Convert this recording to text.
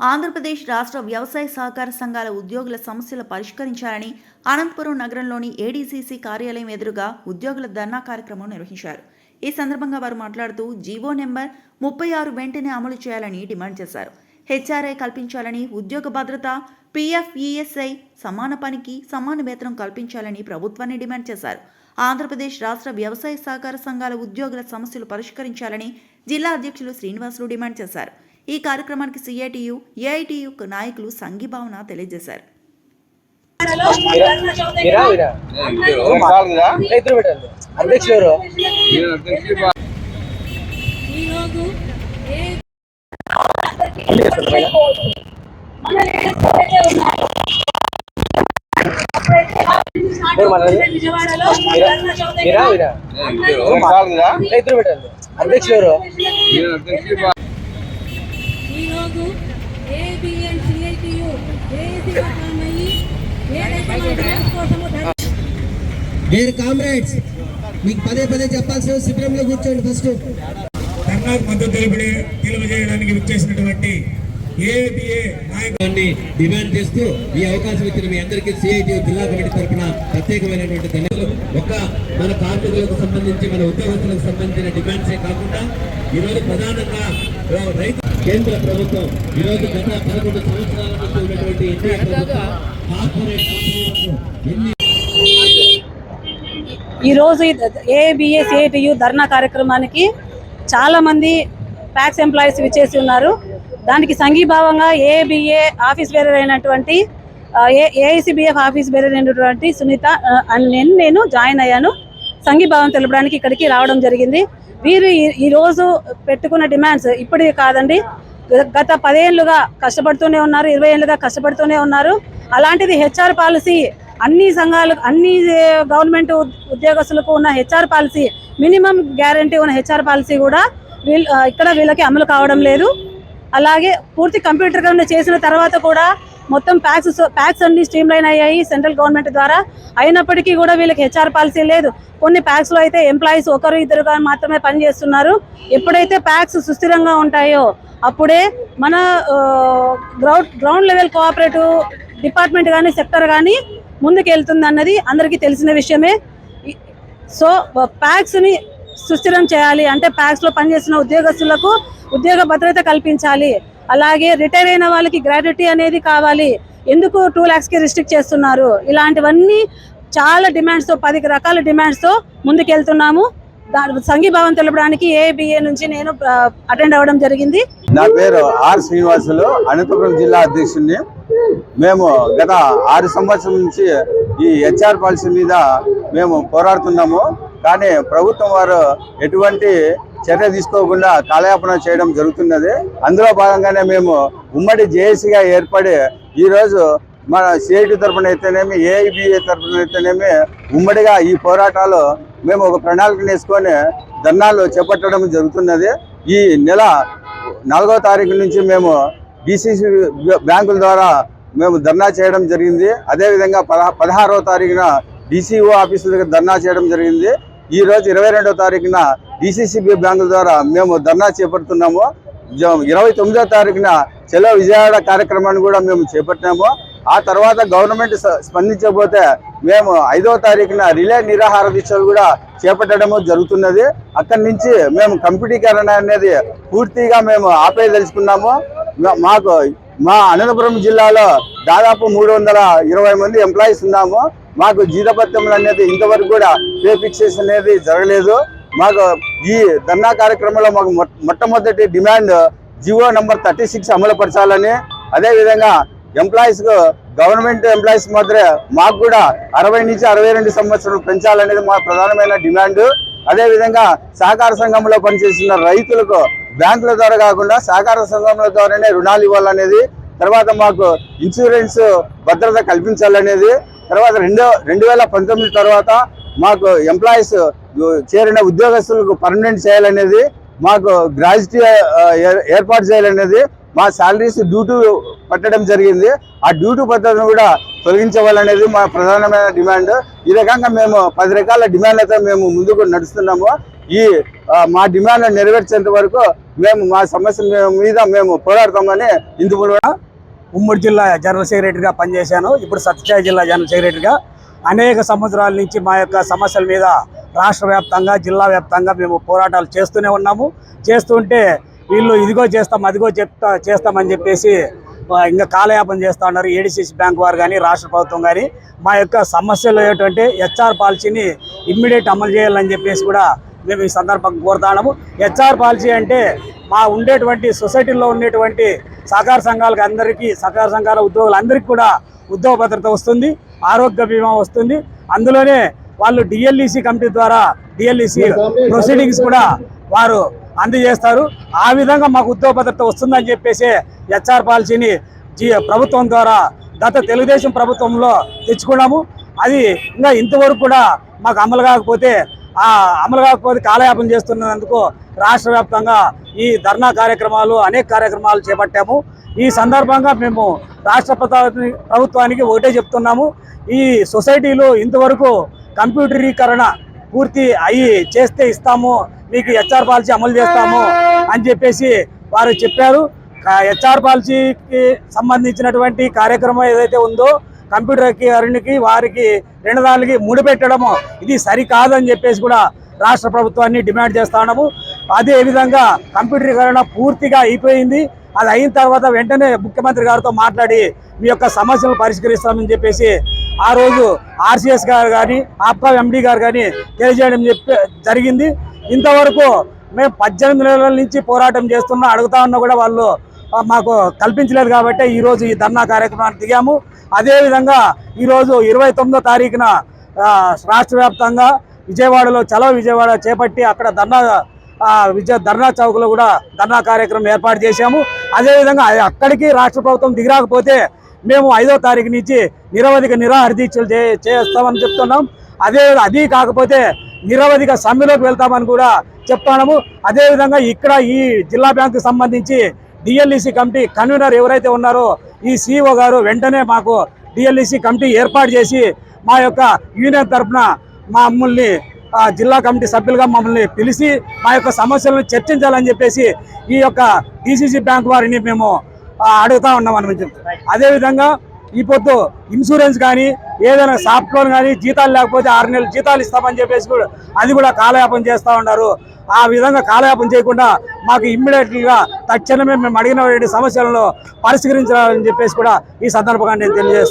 ఆంధ్రప్రదేశ్ రాష్ట్ర వ్యవసాయ సహకార సంఘాల ఉద్యోగుల సమస్యలు పరిష్కరించాలని అనంతపురం నగరంలోని ఏడీసీసీ కార్యాలయం ఎదురుగా ఉద్యోగుల ధర్నా కార్యక్రమం నిర్వహించారు. ఈ సందర్భంగా వారు మాట్లాడుతూ జీవో నెంబర్ ముప్పై ఆరు వెంటనే అమలు చేయాలని డిమాండ్ చేశారు. హెచ్ఆర్ఐ కల్పించాలని ఉద్యోగ భద్రత పీఎఫ్ఈఎస్ఐ సమాన పనికి సమాన వేతనం కల్పించాలని ప్రభుత్వాన్ని డిమాండ్ చేశారు. ఆంధ్రప్రదేశ్ రాష్ట్ర వ్యవసాయ సహకార సంఘాల ఉద్యోగుల సమస్యలు పరిష్కరించాలని జిల్లా అధ్యక్షులు శ్రీనివాసులు డిమాండ్ చేశారు. ఈ కార్యక్రమానికి సిఐటియు ఏఐటియు నాయకులు సంఘీభావన తెలియజేశారు. మీరా ఈరోజు ఏబిఎన్ సిఐటియు ఏసీ అయ్యి ఏదైతే మన డ్రైవర్స్ కోసము ధర్నా డియర్ కామ్రేడ్స్ మీకు పదే పదే చెప్పాల్సిన శిబిరంలో కూర్చోండి ఫస్ట్ ధర్నాకు మద్దతు తెలిపడే తెలియజేయడానికి విచ్చేసినటువంటి ఏబిఏ నాయకులు డిమాండ్ చేస్తూ ఈ అవకాశం ఇచ్చిన మీ అందరికీ సిఐటి జిల్లా కమిటీ తరఫున ప్రత్యేకమైనటువంటి ధన్యవాదాలు. ఒక మన కార్మికులకు సంబంధించి మన ఉద్యోగస్తులకు సంబంధించిన డిమాండ్సే కాకుండా ఈరోజు ప్రధానంగా రైతు కేంద్ర ప్రభుత్వం ఈరోజు గత పదకొండు సంవత్సరాల నుంచి ఉన్నటువంటి ఎన్డీఏ ప్రభుత్వం కార్పొరేట్ ఎన్ని ఈరోజు ఏబిఏ సిఐటియు ధర్నా కార్యక్రమానికి చాలా మంది ట్యాక్స్ ఎంప్లాయీస్ విచ్చేసి ఉన్నారు. దానికి సంఘీభావంగా ఏబిఏ ఆఫీస్ బేరర్ అయినటువంటి ఏఐసిబిఎఫ్ ఆఫీస్ బేరర్ అయినటువంటి సునీత అని నేను నేను జాయిన్ అయ్యాను. సంఘీభావం తెలపడానికి ఇక్కడికి రావడం జరిగింది. వీరు ఈ- ఈరోజు పెట్టుకున్న డిమాండ్స్ ఇప్పుడు కాదండి. గత పదేళ్ళుగా కష్టపడుతూనే ఉన్నారు ఇరవై ఏళ్ళుగా కష్టపడుతూనే ఉన్నారు. అలాంటిది హెచ్ఆర్ పాలసీ అన్ని సంఘాలు అన్ని గవర్నమెంట్ ఉద్యోగస్తులకు ఉన్న హెచ్ఆర్ పాలసీ మినిమం గ్యారంటీ ఉన్న హెచ్ఆర్ పాలసీ కూడా వీళ్ళు ఇక్కడ వీళ్ళకి అమలు కావడం లేదు. అలాగే పూర్తి కంప్యూటర్గా చేసిన తర్వాత కూడా మొత్తం ప్యాక్స్ ప్యాక్స్ అన్ని స్ట్రీమ్ లైన్ అయ్యాయి సెంట్రల్ గవర్నమెంట్ ద్వారా. అయినప్పటికీ కూడా వీళ్ళకి హెచ్ఆర్ పాలసీ లేదు. కొన్ని ప్యాక్స్లో అయితే ఎంప్లాయీస్ ఒకరు ఇద్దరుగా మాత్రమే పనిచేస్తున్నారు. ఎప్పుడైతే ప్యాక్స్ సుస్థిరంగా ఉంటాయో అప్పుడే మన ground ground level cooperative department కానీ సెక్టర్ కానీ ముందుకు వెళ్తుంది అన్నది అందరికీ తెలిసిన విషయమే. సో ప్యాక్స్ని సుస్థిరం చేయాలి. అంటే ప్యాక్స్లో పనిచేసిన ఉద్యోగస్తులకు ఉద్యోగ భద్రత కల్పించాలి. అలాగే రిటైర్ అయిన వాళ్ళకి గ్రాడ్యుటీ అనేది కావాలి. ఎందుకు టూ ల్యాక్స్కి రిస్ట్రిక్ట్ చేస్తున్నారు? ఇలాంటివన్నీ చాలా డిమాండ్స్తో పది రకాల డిమాండ్స్తో ముందుకెళ్తున్నాము దాని సంఘీభావం తెలపడానికి ఏబిఏ నుంచి నేను అటెండ్ అవ్వడం జరిగింది. నా పేరు ఆర్ శ్రీనివాసులు అనంతపురం జిల్లా అధ్యక్షుడిని. మేము గత ఆరు సంవత్సరం నుంచి ఈ హెచ్ఆర్ పాలసీ మీద మేము పోరాడుతున్నాము. కానీ ప్రభుత్వం వారు ఎటువంటి చర్య తీసుకోకుండా కాలయాపన చేయడం జరుగుతున్నది. అందులో భాగంగానే మేము ఉమ్మడి జేఏసీగా ఏర్పడి ఈరోజు మన సిఐటి తరఫున అయితేనేమి ఏఐబిఏ తరఫున అయితేనేమి ఉమ్మడిగా ఈ పోరాటాలు మేము ఒక ప్రణాళిక వేసుకొని ధర్నాలు చేపట్టడం జరుగుతున్నది. ఈ నెల నాలుగో తారీఖు నుంచి మేము డిసిసి బ్యాంకుల ద్వారా మేము ధర్నా చేయడం జరిగింది. అదేవిధంగా పదహ పదహారవ తారీఖున డిసిఓ ఆఫీసుల దగ్గర ధర్నా చేయడం జరిగింది. ఈ రోజు ఇరవై రెండో తారీఖున డిసిసిబి బ్యాంకుల ద్వారా మేము ధర్నా చేపడుతున్నాము. జ- ఇరవై తొమ్మిదో తారీఖున చెలో విజయవాడ కార్యక్రమాన్ని కూడా మేము చేపట్టినాము ఆ తర్వాత గవర్నమెంట్ స్పందించకపోతే మేము ఐదో తారీఖున రిలే నిరాహార దీక్షలు కూడా చేపట్టడము జరుగుతున్నది. అక్కడి నుంచి మేము కంప్యూటీకరణ అనేది పూర్తిగా మేము ఆపేయదలుచుకున్నాము మాకు మా అనంతపురం జిల్లాలో దాదాపు మూడు వందల ఇరవై మంది ఎంప్లాయీస్ ఉన్నాము. మాకు జీతపత్యములు అనేది ఇంతవరకు కూడా పే ఫిక్సేషన్ అనేది జరగలేదు. మాకు ఈ ధర్నా కార్యక్రమంలో మాకు మొట్టమొదటి demand GO number thirty six అమలుపరచాలని అదేవిధంగా ఎంప్లాయీస్కు గవర్నమెంట్ ఎంప్లాయీస్ మాత్రమే మాకు కూడా అరవై నుంచి అరవై రెండు సంవత్సరాలు పెంచాలనేది మా ప్రధానమైన డిమాండ్ అదేవిధంగా సహకార సంఘంలో పనిచేసిన రైతులకు బ్యాంకుల ద్వారా కాకుండా సహకార సంఘముల ద్వారానే రుణాలు ఇవ్వాలనేది తర్వాత మాకు ఇన్సూరెన్స్ భద్రత కల్పించాలనేది తర్వాత రెండో రెండు వేల పంతొమ్మిది తర్వాత మాకు ఎంప్లాయీస్ చేరిన ఉద్యోగస్తులకు పర్మనెంట్ చేయాలనేది మాకు గ్రాడ్యుటీ ఏర్పాటు చేయాలనేది మా శాలరీస్ డ్యూటీ పట్టడం జరిగింది. ఆ డ్యూటీ పద్ధతిని కూడా తొలగించవాలనేది మా ప్రధానమైన డిమాండ్ ఈ రకంగా మేము పది రకాల డిమాండ్లతో మేము ముందుకు నడుస్తున్నాము. ఈ మా డిమాండ్ నెరవేర్చేంత వరకు మేము మా సమస్య మీద మేము పోరాడతామని ఇందుకు ఉమ్మడి జిల్లా జనరల్ సెక్రటరీగా పనిచేశాను. ఇప్పుడు సత్యసాయి జిల్లా జనరల్ సెక్రటరీగా అనేక సంవత్సరాల నుంచి మా యొక్క సమస్యల మీద రాష్ట్ర వ్యాప్తంగా జిల్లా వ్యాప్తంగా మేము పోరాటాలు చేస్తూనే ఉన్నాము. చేస్తుంటే వీళ్ళు ఇదిగో చేస్తాం అదిగో చెప్తా చేస్తామని చెప్పేసి ఇంకా కాలయాపన చేస్తూ ఉన్నారు. ఏడిసిసి బ్యాంక్ వారు కానీ రాష్ట్ర ప్రభుత్వం కానీ మా యొక్క సమస్యలు ఏంటంటే హెచ్ఆర్ పాలసీని ఇమ్మీడియట్ అమలు చేయాలని చెప్పేసి కూడా మేము ఈ సందర్భంగా కోరుతాము హెచ్ఆర్ పాలసీ అంటే మా ఉండేటువంటి సొసైటీలో ఉండేటువంటి సహకార సంఘాలకు అందరికీ సహకార సంఘాల ఉద్యోగులందరికీ కూడా ఉద్యోగ భద్రత వస్తుంది ఆరోగ్య బీమా వస్తుంది. అందులోనే వాళ్ళు డిఎల్ఈసి కమిటీ ద్వారా డిఎల్ఈసి ప్రొసీడింగ్స్ కూడా వారు అందజేస్తారు. ఆ విధంగా మాకు ఉద్యోగ భద్రత వస్తుందని చెప్పేసి హెచ్ఆర్ పాలసీని జీ ప్రభుత్వం ద్వారా గత తెలుగుదేశం ప్రభుత్వంలో తెచ్చుకున్నాము. అది ఇంకా ఇంతవరకు కూడా మాకు అమలు కాకపోతే ఆ అమలు కాకపోతే కాలయాపన చేస్తున్నందుకు రాష్ట్ర వ్యాప్తంగా ఈ ధర్నా కార్యక్రమాలు అనేక కార్యక్రమాలు చేపట్టాము. ఈ సందర్భంగా మేము రాష్ట్ర ప్రభుత్వానికి- ప్రభుత్వానికి ఒకటే చెప్తున్నాము. ఈ సొసైటీలో ఇంతవరకు కంప్యూటరీకరణ పూర్తి అయ్యి చేస్తే ఇస్తాము మీకు హెచ్ఆర్ పాలసీ అమలు చేస్తాము అని చెప్పేసి వారు చెప్పారు. హెచ్ఆర్ పాలసీకి సంబంధించినటువంటి కార్యక్రమం ఏదైతే ఉందో కంప్యూటర్కి వారికి రెండు దానికి ముడిపెట్టడము ఇది సరికాదని చెప్పేసి కూడా రాష్ట్ర ప్రభుత్వాన్ని డిమాండ్ చేస్తా ఉన్నాము. అదే విధంగా కంప్యూటరీకరణ పూర్తిగా అయిపోయింది. అది అయిన తర్వాత వెంటనే ముఖ్యమంత్రి గారితో మాట్లాడి మీ యొక్క సమస్యలు పరిష్కరిస్తామని చెప్పేసి ఆ రోజు ఆర్సీఎస్ గారు కానీ ఆప్కా ఎండీ గారు కానీ తెలియజేయడం చెప్పి జరిగింది. ఇంతవరకు మేము పద్దెనిమిది నెలల నుంచి పోరాటం చేస్తున్నా అడుగుతా ఉన్నా కూడా వాళ్ళు మాకు కల్పించలేదు కాబట్టి ఈరోజు ఈ ధర్నా కార్యక్రమాన్ని దిగాము. అదేవిధంగా ఈరోజు ఇరవై తొమ్మిదో తారీఖున రాష్ట్ర వ్యాప్తంగా విజయవాడలో చలో విజయవాడ చేపట్టి అక్కడ ధర్నా విద్యా ధర్నా చౌక్లో కూడా ధర్నా కార్యక్రమం ఏర్పాటు చేశాము. అదేవిధంగా అక్కడికి రాష్ట్ర ప్రభుత్వం దిగిరాకపోతే మేము ఐదో తారీఖు నుంచి నిరవధిక నిరాహార దీక్షలు చే చేస్తామని చెప్తున్నాం. అదే అది కాకపోతే నిరవధిక సమ్మెలోకి వెళ్తామని కూడా చెప్తున్నాము. అదేవిధంగా ఇక్కడ ఈ జిల్లా బ్యాంకు సంబంధించి డిఎల్ఈసి కమిటీ కన్వీనర్ ఎవరైతే ఉన్నారో ఈ సిఇఓ గారు వెంటనే మాకు డిఎల్ఈసి కమిటీ ఏర్పాటు చేసి మా యొక్క యూనియన్ తరఫున మమ్మల్ని అమ్ముల్ని జిల్లా కమిటీ సభ్యులుగా మమ్మల్ని పిలిచి మా యొక్క సమస్యలను చర్చించాలని చెప్పేసి ఈ యొక్క డిసిసి బ్యాంక్ వారిని మేము అడుగుతా ఉన్నాం అని అదేవిధంగా ఈ పొద్దు ఇన్సూరెన్స్ కానీ ఏదైనా సాఫ్ట్ లోన్ కానీ జీతాలు లేకపోతే ఆరు నెలలు జీతాలు ఇస్తామని చెప్పేసి కూడా అది కూడా కాలయాపన చేస్తూ ఉన్నారు. ఆ విధంగా కాలయాపన చేయకుండా మాకు ఇమ్మీడియట్గా తక్షణమే మేము అడిగిన సమస్యలను పరిష్కరించాలని చెప్పేసి కూడా ఈ సందర్భంగా నేను తెలియజేస్తున్నాను